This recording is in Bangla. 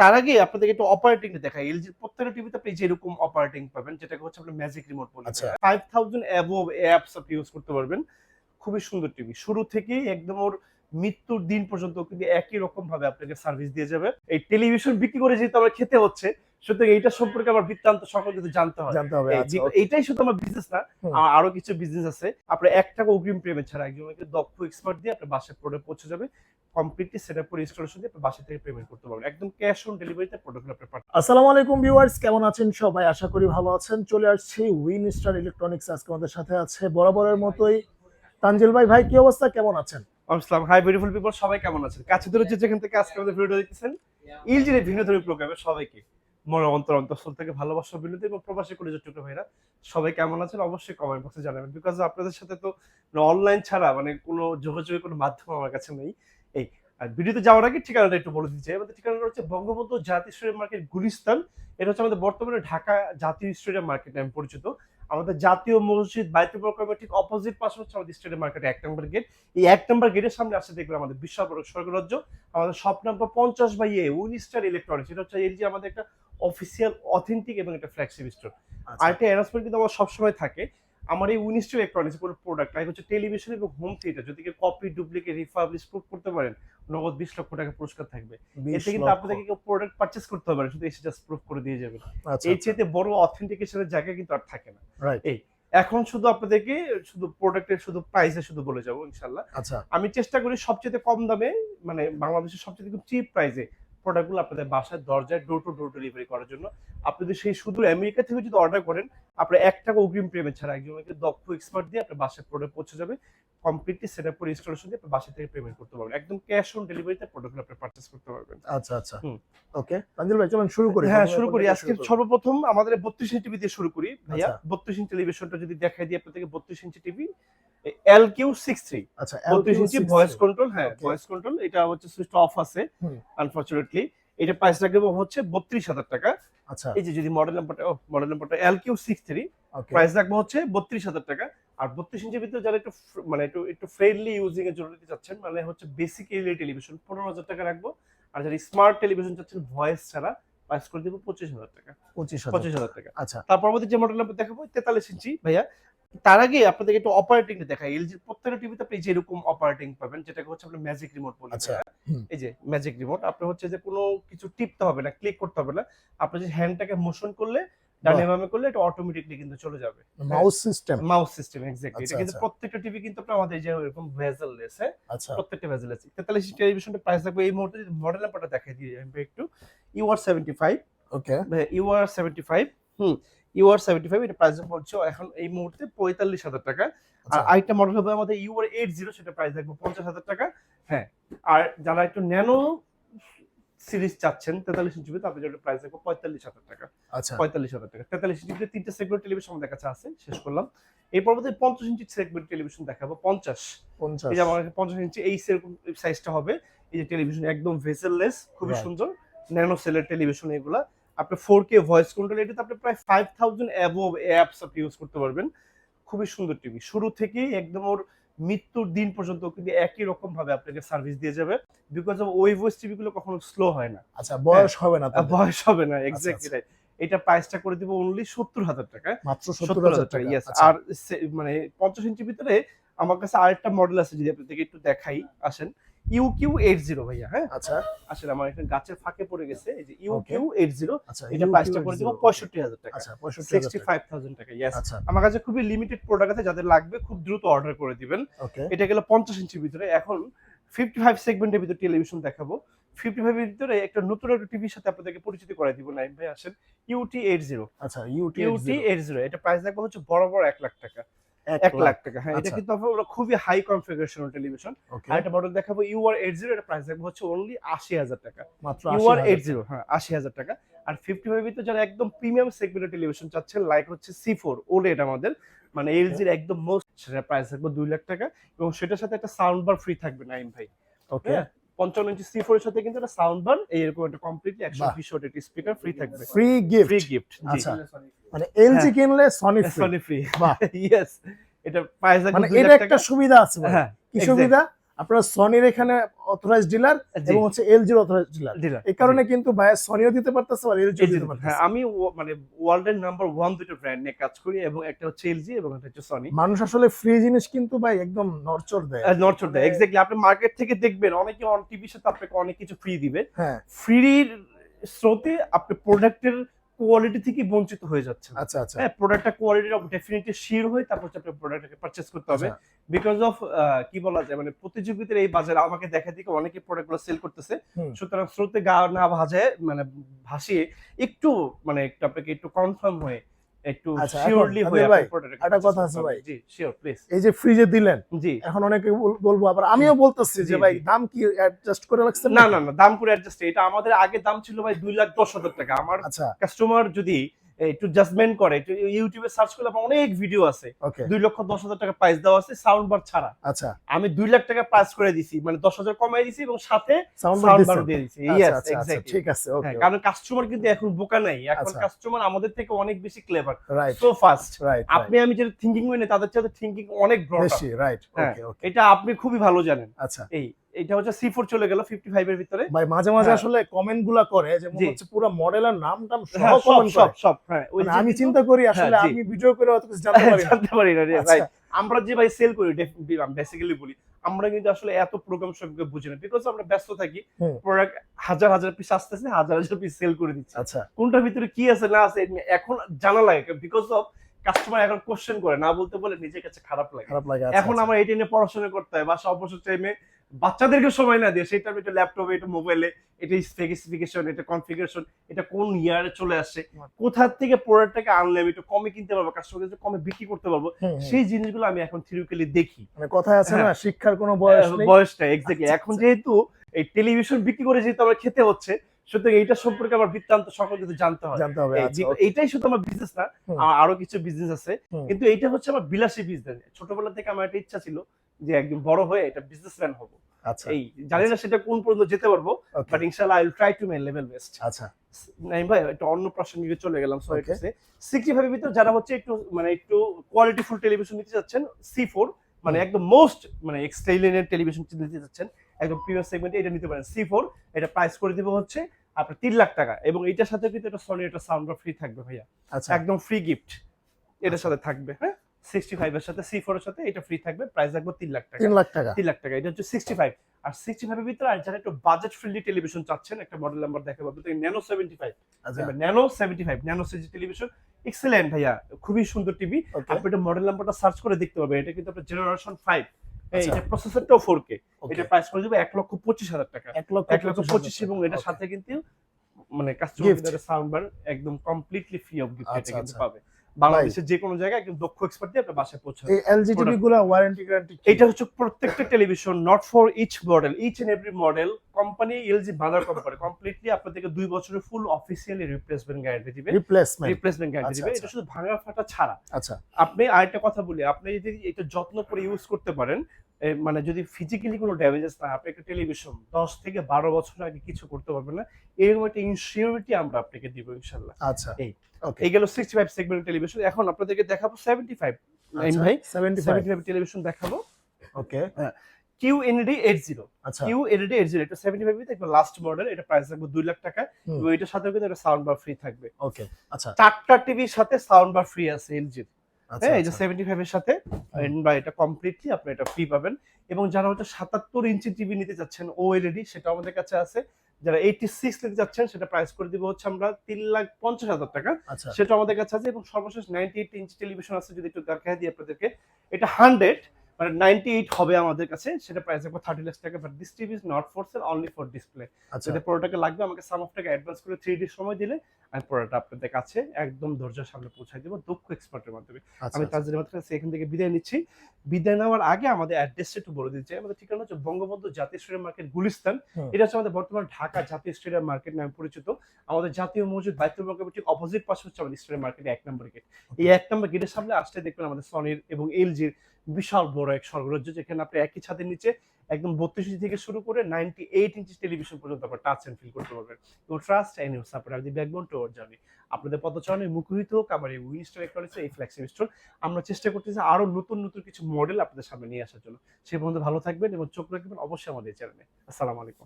তার আগে আপনাদেরকে একটু অপারেটিংটা দেখাই। এলজির প্রত্যেকটা টিভিতে আপনি যেরকম অপারেটিং পাবেন যেটাকে হচ্ছে আপনার ম্যাজিক রিমোট বলে। আচ্ছা। ফাইভ থাউজেন্ড অ্যাবোভ অ্যাপস আপনি ইউজ করতে পারবেন। খুবই সুন্দর টিভি শুরু থেকেই একদম ওর মৃত্যুর দিন পর্যন্ত কিন্তু একই রকম ভাবে আপনাকে সার্ভিস দিয়ে যাবে। এই টেলিভিশন বিক্রি করে যেহেতু আমার খেতে হচ্ছে সুতরাং এইটা সম্পর্কে আমার বৃত্তান্ত সকল কিছু জানতে হয় জানতে হবে আচ্ছা. এইটাই শুধু আমার বিজনেস না। আমার আরও কিছু বিজনেস আছে। আপনার এক টাকা অগ্রিম পেমেন্ট ছাড়া একজনকে দক্ষ এক্সপার্ট দিয়ে আপনার বাসায় প্রোডাক্ট পৌঁছে যাবে। কমপ্লিটলি সেট আপ করে ইনস্টলেশন দিয়ে বাসা থেকে পেমেন্ট করতে পারবেন। একদম ক্যাশ অন ডেলিভারিতে প্রোডাক্ট আপনার পাঠান আসসালামু আলাইকুম ভিউয়ার্স কেমন আছেন সবাই? আশা করি ভালো আছেন। চলে আসছি উইন স্টার ইলেকট্রনিক্স আজকে আমাদের সাথে আছে বরাবরের মতোই তানজিল ভাই। ভাই কি অবস্থা? কেমন আছেন? আসসালাম। হাই বিউটিফুল পিপল সবাই কেমন আছেন? কাছে দূরে যে যেখান থেকে আজকে আমাদের ভিডিও দেখতেছেন ইলজির ভিন্ন ধরনের প্রোগ্রামে সবাইকে মনে অন্তর অন্তঃস্থল থেকে ভালোবাসা বিনোদন এবং প্রবাসী করে ছোট ভাইরা সবাই কেমন আছেন? অবশ্যই কমেন্ট বক্সে জানাবেন। বিকজ আপনাদের সাথে তো অনলাইন ছাড়া মানে কোনো যোগাযোগের কোনো মাধ্যম আমার কাছে নেই। এই আর ভিডিওতে যাওয়ার আগে ঠিকানাটা একটু বলে দিচ্ছি আমাদের ঠিকানাটা হচ্ছে বঙ্গবন্ধু জাতীয় স্টেডিয়াম মার্কেট গুলিস্তান। এটা হচ্ছে আমাদের বর্তমানে ঢাকা জাতীয় স্টেডিয়াম মার্কেট নামে পরিচিত। আমাদের জাতীয় মসজিদ বাইতুল প্রকল্পের ঠিক অপোজিট পাশে হচ্ছে আমাদের স্টেডিয়াম মার্কেটে এক নম্বর গেট এই এক নম্বর গেটের সামনে আসে দেখবেন আমাদের বিশাল বড় স্বর্গরাজ্য। আমাদের শপ নাম্বার পঞ্চাশ বাই এ উইনিস্টার ইলেকট্রনিক্স এটা হচ্ছে এলজি আমাদের একটা অফিসিয়াল অথেন্টিক এবং একটা ফ্ল্যাগশিপ স্টোর আর একটা অ্যানাউন্সমেন্ট কিন্তু আমার সবসময় থাকে। আমার এই উইনিস্টার ইলেকট্রনিক্স প্রোডাক্ট লাইক হচ্ছে টেলিভিশন এবং হোম থিয়েটার যদি কেউ কপি ডুপ্লিকেট রিফাবলিশ প্রুফ করতে পারেন নগদ বিশ লক্ষ টাকা পুরস্কার থাকবে। 20 এতে কিন্তু। আপনাদেরকে কেউ প্রোডাক্ট পারচেস করতে হবে শুধু এসে জাস্ট প্রুফ করে দিয়ে যাবেন। আচ্ছা, এই চেয়ে বড় অথেন্টিকেশনের জায়গা কিন্তু আর থাকে না। এই এখন শুধু আপনাদেরকে শুধু প্রোডাক্টের শুধু প্রাইসে শুধু বলে যাব ইনশাল্লাহ আচ্ছা। আমি চেষ্টা করি সবচেয়ে কম দামে মানে বাংলাদেশের সবচেয়ে খুব চিপ প্রাইসে প্রোডাক্টগুলো আপনাদের বাসায় দরজায় ডোর টু ডোর ডেলিভারি করার জন্য। আপনি যদি সেই শুধু আমেরিকা থেকে যদি অর্ডার করেন আপনার এক টাকা অগ্রিম পেমেন্ট ছাড়া একজনকে দক্ষ এক্সপার্ট দিয়ে আপনার বাসায় প্রোডাক্ট পৌঁছে যাবে কমপ্লিটলি সেট আপ করে ইনস্টলেশন দিয়ে বাসা থেকে পেমেন্ট করতে পারবেন। একদম ক্যাশ অন ডেলিভারিতে প্রোডাক্টগুলো আপনি পারচেস করতে পারবেন। আচ্ছা আচ্ছা। ওকে তানজিল ভাই চলুন শুরু করি। হ্যাঁ শুরু করি। আজকে সর্বপ্রথম আমাদের বত্রিশ ইঞ্চি টিভি দিয়ে শুরু করি। ভাইয়া আচ্ছা। বত্রিশ ইঞ্চি টেলিভিশনটা যদি দেখাই দিই আপনাদেরকে বত্রিশ inch TV L Q six three আচ্ছা বত্রিশ ইঞ্চি ভয়েস কন্ট্রোল হ্যাঁ ভয়েস কন্ট্রোল এটা হচ্ছে সুইচ অফ আছে আনফরচুনেটলি এটা প্রাইস রাখব হচ্ছে বত্রিশ হাজার টাকা। আচ্ছা। এই যে যদি মডেল নাম্বারটা মডেল নাম্বারটা L Q six three price রাখব হচ্ছে বত্রিশ হাজার টাকা। আর বত্রিশ ইঞ্চির ভিতরে যারা একটু মানে একটু একটু ফ্রেন্ডলি ইউজিং এর জন্য নিতে চাচ্ছেন মানে হচ্ছে বেসিক এলইডি টেলিভিশন পনেরো হাজার টাকা রাখব। আর যারা স্মার্ট টেলিভিশন চাচ্ছেন ভয়েস ছাড়া প্রাইস করে দেবো পঁচিশ হাজার টাকা। পঁচিশ হাজার। পঁচিশ হাজার টাকা। আচ্ছা। তার পরবর্তী যে মডেল নাম্বার দেখাবো তেতাল্লিশ ইঞ্চি ভাইয়া তার আগে আপনাদেরকে একটু অপারেটিংটা দেখাই। এলজির প্রত্যেকটা টিভিতে আপনি যেরকম অপারেটিং পাবেন যেটাকে হচ্ছে আপনার ম্যাজিক রিমোট বলি আচ্ছা। এই যে ম্যাজিক রিমোট আপনার হচ্ছে যে কোনো কিছু টিপতে হবে না ক্লিক করতে হবে না। আপনি যে হ্যান্ডটাকে মোশন করলে ডানে বামে করলে এটা অটোমেটিকলি কিন্তু চলে যাবে। Mouse system mouse system exactly এটা আচ্ছা, কিন্তু আচ্ছা। প্রত্যেকটা টিভি কিন্তু আপনার আমাদের যে এরকম ভেজেল আছে আচ্ছা। প্রত্যেকটা ভেজেল আছে। তেতাল্লিশ টেলিভিশনটা প্রাইস থাকবে। এই মুহূর্তে যদি মডেল নাম্বারটা দেখাই দিই আমি একটু। UR seventy five okay UR seventy five hmm UR seventy five এটা প্রাইস পড়ছে এখন এই মুহূর্তে পঁয়তাল্লিশ হাজার টাকা। আর আচ্ছা আরেকটা মডেল হবে আমাদের ইউআর এইট জিরো সেটা প্রাইস থাকবে পঞ্চাশ হাজার টাকা। হ্যাঁ আর যারা একটু ন্যানো সিরিজ চাচ্ছেন তেতাল্লিশ ইঞ্চি আপনি যেটা প্রাইস থাকবে পঁয়তাল্লিশ হাজার টাকা। আচ্ছা। পঁয়তাল্লিশ হাজার টাকা। তেতাল্লিশ ইঞ্চিতে তিনটে সেগমেন্ট টেলিভিশন আমাদের কাছে আছে শেষ করলাম। এই পঞ্চাশ ইঞ্চি সেগমেন্ট টেলিভিশন দেখাবো পঞ্চাশ। পঞ্চাশ। এই যে আমার কাছে পঞ্চাশ ইঞ্চি এই সেরকম সাইজটা হবে। এই যে টেলিভিশন একদম ভেসেললেস খুবই সুন্দর। ন্যানো সেলের টেলিভিশন এগুলা। আপনি ফোর কে ভয়েস কন্ট্রোল এটাতে আপনি প্রায় ফাইভ থাউজেন্ড অ্যাবোভ অ্যাপস আপনি ইউজ করতে পারবেন। খুবই সুন্দর টিভি শুরু থেকেই একদম ওর মৃত্যুর দিন পর্যন্ত কিন্তু একই রকম ভাবে আপনাকে সার্ভিস দিয়ে যাবে। বিকজ অফ ওই ভয়েস টিভি গুলো কখনো স্লো হয় না। আচ্ছা বয়স হবে না বয়স হবে না আচ্ছা, এক্স্যাক্টলি রাইট এটা প্রাইসটা করে দিব অনলি সত্তর হাজার টাকা। মাত্র সত্তর হাজার টাকা ইয়েস আচ্ছা, আর মানে পঞ্চাশ ইঞ্চির ভিতরে আমার কাছে আরেকটা মডেল আছে যদি আপনাদেরকে একটু দেখাই আসেন। ইউ কিউ এইট জিরো ভাইয়া হ্যাঁ? আচ্ছা। আসেন আমার একটা গাছের ফাঁকে পড়ে গেছে এই যে ইউ কিউ এইট জিরো এটা প্রাইসটা করে দিব পঁয়ষট্টি হাজার টাকা। সিক্সটি ফাইভ থাউজেন্ড টাকা। ইয়েস আচ্ছা। আমার কাছে খুবই লিমিটেড প্রোডাক্ট আছে যাদের লাগবে খুব দ্রুত অর্ডার করে দিবেন। এটা গেল পঞ্চাশ ইঞ্চির ভিতরে। এখন ফিফটি ফাইভ সেগমেন্টের ভিতরে টেলিভিশন দেখাবো। ফিফটি ফাইভের ভিতরে একটা নতুন একটা টিভির সাথে আপনাদেরকে পরিচিত করাই দিব নাইম ভাই আসেন। ইউটি এইট জিরো আচ্ছা ইউটি ইউটি এইট জিরো এটা প্রাইস দেখব হচ্ছে বরাবর এক লাখ টাকা। এক লাখ টাকা। হ্যাঁ এটা আচ্ছা। কিন্তু আপনার খুবই হাই কনফিগারেশন টেলিভিশন আর একটা মডেল দেখাবো ইউআর এইট জিরো এটা প্রাইস দেখব হচ্ছে অনলি আশি হাজার টাকা। মাত্র ইউআর এইট জিরো হ্যাঁ আশি হাজার টাকা। আর ফিফটি ফাইভ তো যারা একদম প্রিমিয়াম সেগমেন্টের টেলিভিশন চাচ্ছেন লাইক হচ্ছে সি ফোর ওলেড আমাদের মানে এলজির একদম মোস্ট সেটা প্রাইস থাকবে দুই লাখ টাকা। এবং সেটার সাথে একটা সাউন্ড বার ফ্রি থাকবে নাইম ভাই। ওকে হ্যাঁ পঞ্চান্ন ইঞ্চি সি ফোর এর সাথে কিন্তু একটা সাউন্ড বার এইরকম একটা কমপ্লিটলি একশো বিশ ওয়াট স্পিকার ফ্রি থাকবে। ফ্রি গিফট ফ্রি গিফট আচ্ছা। মানে এলজি হ্যাঁ। কিনলে সনি ফ্রি সনি ফ্রি বাহ। ইয়েস এটা প্রাইস মানে এটা একটা সুবিধা আছে হ্যাঁ কি সুবিধা? আপনারা সনির এখানে অথরাইজ ডিলার এবং হচ্ছে এলজির অথরাইজ ডিলার এই কারণে কিন্তু সনিও দিতে পারতেছে আর যে, দিতে পারতেছে। হ্যাঁ, আমি মানে ওয়ার্ল্ডের নাম্বার ওয়ান দুটো ব্র্যান্ড নিয়ে কাজ করি এবং একটা হচ্ছে এলজি এবং একটা হচ্ছে সনি মানুষ আসলে ফ্রি জিনিস কিন্তু ভাই একদম নরচর দেয়। নরচর দেয় এক্স্যাক্টলি আপনি মার্কেট থেকে দেখবেন অনেকে অন টিভির সাথে আপনাকে অনেক কিছু ফ্রি দিবে। হ্যাঁ। ফ্রির স্রোতে আপনি প্রোডাক্টের কোয়ালিটি থেকে বঞ্চিত হয়ে যাচ্ছে আচ্ছা আচ্ছা। হ্যাঁ প্রোডাক্টটা কোয়ালিটি ডেফিনেটলি শিওর হয়ে তারপর আপনি আপনার প্রোডাক্টটাকে পারচেজ করতে হবে। আচ্ছা, বিকজ অফ কি বলা যায় মানে প্রতিযোগিতার এই বাজারে আমাকে দেখা দিকে অনেকে প্রোডাক্টগুলো সেল করতেছে। সুতরাং স্রোতে গা না ভাজে মানে ভাসিয়ে একটু মানে একটু আপনাকে একটু কনফার্ম হয়ে একটু আচ্ছা, শিওরলি হয়ে ভাই, একটা কথা আছে ভাই। জি শিওর প্লিজ এই যে ফ্রিজে দিলেন জি। এখন অনেকে বল- বলব আবার। আমিও বলতেছি যে ভাই দাম কি অ্যাডজাস্ট করে রাখছেন না না না দাম করে অ্যাডজাস্ট এটা আমাদের আগে দাম ছিল ভাই দুই লাখ দশ হাজার টাকা। আমার আচ্ছা। কাস্টমার যদি একটু জাজমেন্ট করে একটু ইউটিউবে সার্চ করলে আপনার অনেক ভিডিও আছে। দুই লক্ষ দশ হাজার টাকা প্রাইস দেওয়া আছে সাউন্ড বার ছাড়া। আচ্ছা। আমি দুই লাখ টাকা প্রাইস করে দিছি মানে দশ হাজার কমাই দিছি এবং সাথে সাউন্ড বার দিয়ে দিছি। আচ্ছা, আচ্ছা, আচ্ছা, ঠিক আছে হ্যাঁ কারণ কাস্টমার কিন্তু এখন বোকা নাই। এখন। কাস্টমার আমাদের থেকে অনেক বেশি clever right so fast right আপনি আমি যেটা থিঙ্কিং হয় না তাদের চাইতে থিঙ্কিং অনেক ব্রড রাইট হ্যাঁ। ওকে এটা আপনি খুবই ভালো জানেন। আচ্ছা। এই এটা হচ্ছে সি ফোর চলে গেল ফিফটি ফাইভ এর ভিতরে। ভাই মাঝে মাঝে হ্যাঁ। আসলে কমেন্টগুলা করে যে মনে হচ্ছে পুরো মডেলের নাম টাম হ্যাঁ, সব কমেন্ট সব সব হ্যাঁ মানে আমি চিন্তা করি আসলে হ্যাঁ, আমি ভিডিও করে অত কিছু জানতে পারি জানতে পারি না আচ্ছা। ভাই। আমরা যে ভাই সেল করি বেসিক্যালি বলি আমরা কিন্তু আসলে এত প্রোগ্রাম সবকে বুঝি না বিকজ আমরা ব্যস্ত থাকি প্রোডাক্ট হাজার হাজার পিস আসতেছে হাজার হাজার পিস সেল করে দিচ্ছি। আচ্ছা। কোনটার ভিতরে কি আছে না আছে এখন জানা লাগে বিকজ অফ কাস্টমার এখন কোশ্চেন করে না বলতে বলে নিজের কাছে খারাপ লাগে। খারাপ লাগে আচ্ছা, এখন। আমার এটা নিয়ে পড়াশোনা করতে হয় বাসা অবসর টাইমে বাচ্চাদেরকে সময় না দিয়ে সেটা একটু ল্যাপটপে একটু মোবাইলে এটা স্পেসিফিকেশন এটা কনফিগারেশন এটা কোন ইয়ারে চলে আসছে কোথা থেকে প্রোডাক্টটাকে আনলে আমি একটু কমে কিনতে পারব কাস্টমার কমে বিক্রি করতে পারব। সেই জিনিসগুলো আমি এখন থিওরিক্যালি দেখি। মানে কথায় আছে না হ্যাঁ। শিক্ষার কোনো বয়স নেই। বয়সটা এক্স্যাক্টলি আচ্ছা, এখন আচ্ছা। যেহেতু এই টেলিভিশন বিক্রি করে যেহেতু আমার খেতে হচ্ছে সুতরাং এইটা সম্পর্কে আমার বৃত্তান্ত সকল কিছু জানতে হয়। জানতে হবে এই আচ্ছা, okay. এইটাই শুধু আমার বিজনেস না আরও কিছু বিজনেস আছে। কিন্তু এইটা হচ্ছে আমার বিলাসী বিজনেস ছোটবেলা থেকে আমার একটা ইচ্ছা ছিল যে একদিন বড় হয়ে এটা বিজনেসম্যান হব। আচ্ছা। এই জানি না সেটা কোন পর্যন্ত যেতে পারব বাট ইনশাআল্লাহ I will try to my level best আচ্ছা। নাই ভাই একটা অন্য প্রাসঙ্গিকে চলে গেলাম সরি Okay. সিক্সটি ফাইভের ভিতরে যারা হচ্ছে একটু মানে একটু কোয়ালিটি ফুল টেলিভিশন নিতে যাচ্ছেন সি ফোর মানে একদম মোস্ট মানে এক্সটেলিনের টেলিভিশন নিতে যাচ্ছেন একদম প্রিমিয়ার সেগমেন্টে এটা নিতে পারেন। সি ফোর এটা প্রাইস করে দিব হচ্ছে আপনার তিন লাখ টাকা এবং এটার সাথে কিন্তু একটা সনি একটা সাউন্ড ফ্রি থাকবে ভাইয়া। আচ্ছা। একদম ফ্রি গিফট এটার সাথে থাকবে হ্যাঁ? সিক্সটি ফাইভ এর সাথে সি ফোর এর সাথে এটা ফ্রি থাকবে প্রাইস রাখব তিন লাখ টাকা। তিন লাখ টাকা। তিন লাখ টাকা এটা হচ্ছে সিক্সটি ফাইভ আর সিক্সটি ফাইভের ভিতরে আর যারা একটু বাজেট ফ্রেন্ডলি টেলিভিশন চাচ্ছেন একটা মডেল নাম্বার দেখা পাবেন nano seventy five nano seventy five nano CG television excellent ভাইয়া খুবই সুন্দর টিভি আপনি এটা মডেল নাম্বারটা সার্চ করে দেখতে পাবেন এটা কিন্তু আপনার জেনারেশন ফাইভ আচ্ছা। এটা প্রসেসরটাও ফোর কে এটা প্রাইস করে দেবে এক লক্ষ পঁচিশ হাজার টাকা। এক লক্ষ এক লক্ষ পঁচিশ এবং এটার সাথে কিন্তু মানে কাস্টমার সাউন্ড বার একদম কমপ্লিটলি ফ্রি অফ গিফট এটা কিন্তু আচ্ছা। পাবে। বাংলাদেশের যে কোনো জায়গায় একজন দক্ষ এক্সপার্ট দিয়ে আপনার বাসায় পৌঁছাবে। এই এলজি টিভি গুলা ওয়ারেন্টি গ্যারান্টি এটা হচ্ছে প্রত্যেকটা television not for each model each and every model company LG mother company completely আপনাদেরকে দুই বছরের ফুল অফিসিয়ালি রিপ্লেসমেন্ট গ্যারান্টি দিবে। রিপ্লেসমেন্ট রিপ্লেসমেন্ট গ্যারান্টি দিবে। আচ্ছা। এটা শুধু ভাঙা ফাটা ছাড়া। আচ্ছা। আপনি আরেকটা কথা বলি আপনি যদি এটা যত্ন করে ইউজ করতে পারেন মানে যদি ফিজিক্যালি কোনো ড্যামেজেস না আপনি একটা টেলিভিশন দশ থেকে বারো বছর আগে কিছু করতে পারবেন না এরকম একটা ইনসিউরিটি আমরা আপনাকে দিব ইনশাল্লাহ। আচ্ছা এই। এই গেল সিক্সটি ফাইভ সেগমেন্ট টেলিভিশন এখন আপনাদেরকে দেখাবো সেভেন্টি ফাইভ আচ্ছা, ভাই 75 সেভেন্টি ফাইভ টেলিভিশন দেখাবো okay Q ND eight zero আচ্ছা। কিউ এনডি এইট জিরো এটা সেভেন্টি ফাইভ একটা লাস্ট মডেল এটা প্রাইস থাকবে দুই লাখ টাকা। এবং এটার সাথে কিন্তু একটা সাউন্ড বার ফ্রি থাকবে। ওকে আচ্ছা। চারটা টিভির সাথে সাউন্ড বার ফ্রি আছে এলজির হ্যাঁ এই যে আচ্ছা। সেভেন্টি ফাইভ এর সাথে বা এটা কমপ্লিটলি আপনি এটা ফ্রি পাবেন। এবং যারা হচ্ছে সাতাত্তর ইঞ্চি টিভি নিতে চাচ্ছেন ও এলইডি সেটা আমাদের কাছে আছে। যারা এইটি সিক্স নিতে চাচ্ছেন সেটা প্রাইস করে দিব হচ্ছে আমরা তিন লাখ পঞ্চাশ হাজার টাকা। আচ্ছা। সেটা আমাদের কাছে আছে এবং সর্বশেষ নাইনটি এইট ইঞ্চি টেলিভিশন আছে যদি একটু দেখা দিই আপনাদেরকে। এটা হান্ড্রেড মানে নাইনটি এইট হবে আমাদের কাছে সেটা প্রাইস রাখব থার্টি লাখ টাকা but this TV is not for sale only for display আচ্ছা। যদি প্রোডাক্টটা লাগবে আমাকে সাম অফ টাকা অ্যাডভান্স করে থ্রি ডি সময় দিলে আমি আপনাদের কাছে একদম ধৈর্যের সামনে পৌঁছাই দেবো দক্ষ এক্সপার্টের মাধ্যমে। আচ্ছা আমি মাত্র কাছে এখান থেকে বিদায় নিচ্ছি। বিদায় নেওয়ার আগে আমাদের অ্যাড্রেসটা একটু বলে দিচ্ছি। আমাদের ঠিকানা হচ্ছে বঙ্গবন্ধু জাতীয় স্টেডিয়াম মার্কেট গুলিস্তান। এটা হচ্ছে আমাদের বর্তমান ঢাকা জাতীয় স্টেডিয়াম মার্কেট নামে পরিচিত। আমাদের জাতীয় মসজিদ বাইতুল ঠিক অপোজিট পাশে হচ্ছে আমাদের স্টেডিয়াম মার্কেট এক নম্বর গেট এই এক নম্বর গেটের সামনে আসতে দেখবেন আমাদের সনির এবং এলজির বিশাল বড় এক স্বর্গরাজ্য যেখানে আপনি একই ছাদের নিচে একদম বত্রিশ ইঞ্চি থেকে শুরু করে নাইনটি এইট ইঞ্চি টেলিভিশন পর্যন্ত আপনার টাচ অ্যান্ড ফিল করতে পারবেন। Your trust and your support are the backbone toward journey আপনাদের পদচারণে মুখরিত হোক আমার এই উইনস্টার ইলেকট্রনিক্স এই ফ্ল্যাক্সিং স্টোর আমরা চেষ্টা করতেছি আরও নতুন নতুন কিছু মডেল আপনাদের সামনে নিয়ে আসার জন্য। সে পর্যন্ত ভালো থাকবেন এবং চোখ রাখবেন অবশ্যই আমাদের চ্যানেলে আসসালামু আলাইকুম।